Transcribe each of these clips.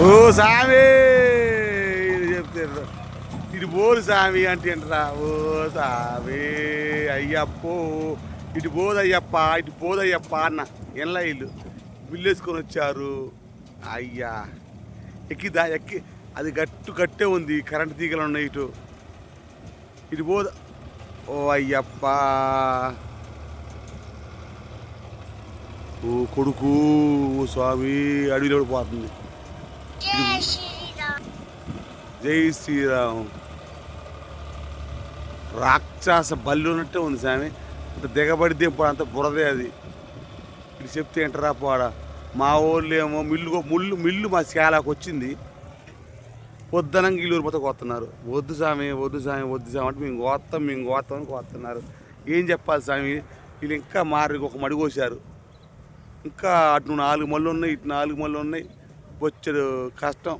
ఓ సామి! ఇది చెప్తారు ఇటు పోరు సామి అంటే అంటారా ఓ సామి! అయ్యప్పో! ఇటు పోదయ్యప్ప ఇటు పోదయ్యప్ప అన్న. ఎన్లా ఇల్లు బిల్లు వేసుకొని వచ్చారు. అయ్యా! ఎక్కిదా ఎక్కి అది గట్టు గట్టే ఉంది. కరెంట్ తీగలు ఉన్నాయి ఇటు. ఇటు పోద. ఓ అయ్యప్ప! ఓ కొడుకు! ఓ స్వామి! అడవిలో పోతుంది జై శ్రీరామ్. రాక్షస బల్లి ఉన్నట్టే ఉంది స్వామి. అంత దిగబడితే ఇప్పుడు అంత బురదే అది. ఇది చెప్తే ఏంటరా పోడ మా వాళ్ళు ఏమో మిల్లు ముళ్ళు మిల్లు మా శాలకు వచ్చింది. పొద్దునంగా ఇల్లు పోతే కోస్తున్నారు వద్దు స్వామి వద్దు స్వామి వద్దు స్వామి అంటే మేము కోస్తాం మేము కోస్తాం అని కోస్తున్నారు ఏం చెప్పాలి స్వామి? వీళ్ళు ఇంకా మారి ఒక మడి కోసారు ఇంకా అటు నాలుగు మళ్ళు ఉన్నాయి ఇటు నాలుగు మళ్ళు ఉన్నాయి వచ్చాడు కష్టం.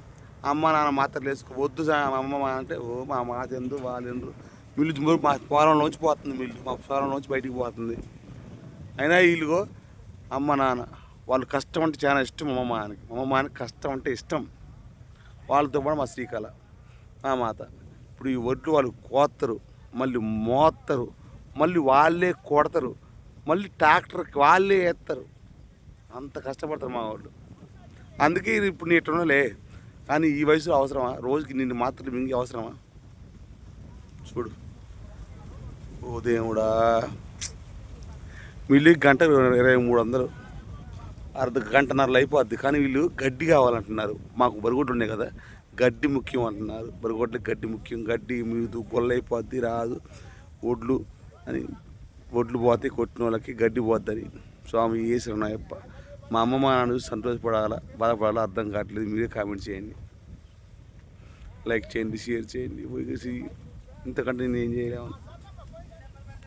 అమ్మ నాన్న మాత్రలు వేసుకో వద్దు అమ్మ అంటే ఓ మా మాత ఎందు వాళ్ళెందు మిల్లు మా పొలంలోంచి పోతుంది మిల్లు మా పొలంలోంచి బయటికి పోతుంది. అయినా వీళ్ళుగో అమ్మ నాన్న వాళ్ళు కష్టం అంటే చాలా ఇష్టం మా మానికి మా మానికి కష్టం అంటే ఇష్టం. వాళ్ళతో కూడా మా శ్రీకళ మా మాత. ఇప్పుడు ఈ వడ్లు వాళ్ళు కోస్తారు మళ్ళీ మోస్తారు మళ్ళీ వాళ్ళే కొడతారు మళ్ళీ ట్రాక్టర్కి వాళ్ళే వేస్తారు అంత కష్టపడతారు మా వాళ్ళు. అందుకే ఇప్పుడు నీ లే కానీ ఈ వయసులో అవసరమా? రోజుకి నిన్ను మాత్రం మింగి అవసరమా? చూడు. ఓ దేవుడా. వీళ్ళు గంట ఇరవై మూడు వందలు. అర్ధ గంటన్నరలో అయిపోద్ది కానీ వీళ్ళు గడ్డి కావాలంటున్నారు. మాకు బరిగొడ్లు ఉన్నాయి కదా. గడ్డి ముఖ్యం అంటున్నారు. బరిగొడ్లకు గడ్డి ముఖ్యం. గడ్డి మీదు గొల్ల అయిపోద్ది రాదు. ఒడ్లు అని ఒడ్లు పోతే కొట్టిన వాళ్ళకి గడ్డి పోద్దని. స్వామి ఏసున్నాయప్ప మా అమ్మ మా నాన్న చూసి సంతోషపడాలా బాధపడాలా అర్థం కావట్లేదు. మీరే కామెంట్ చేయండి. లైక్ చేయండి షేర్ చేయండి ఇంతకంటే నేను ఏం చేయలేము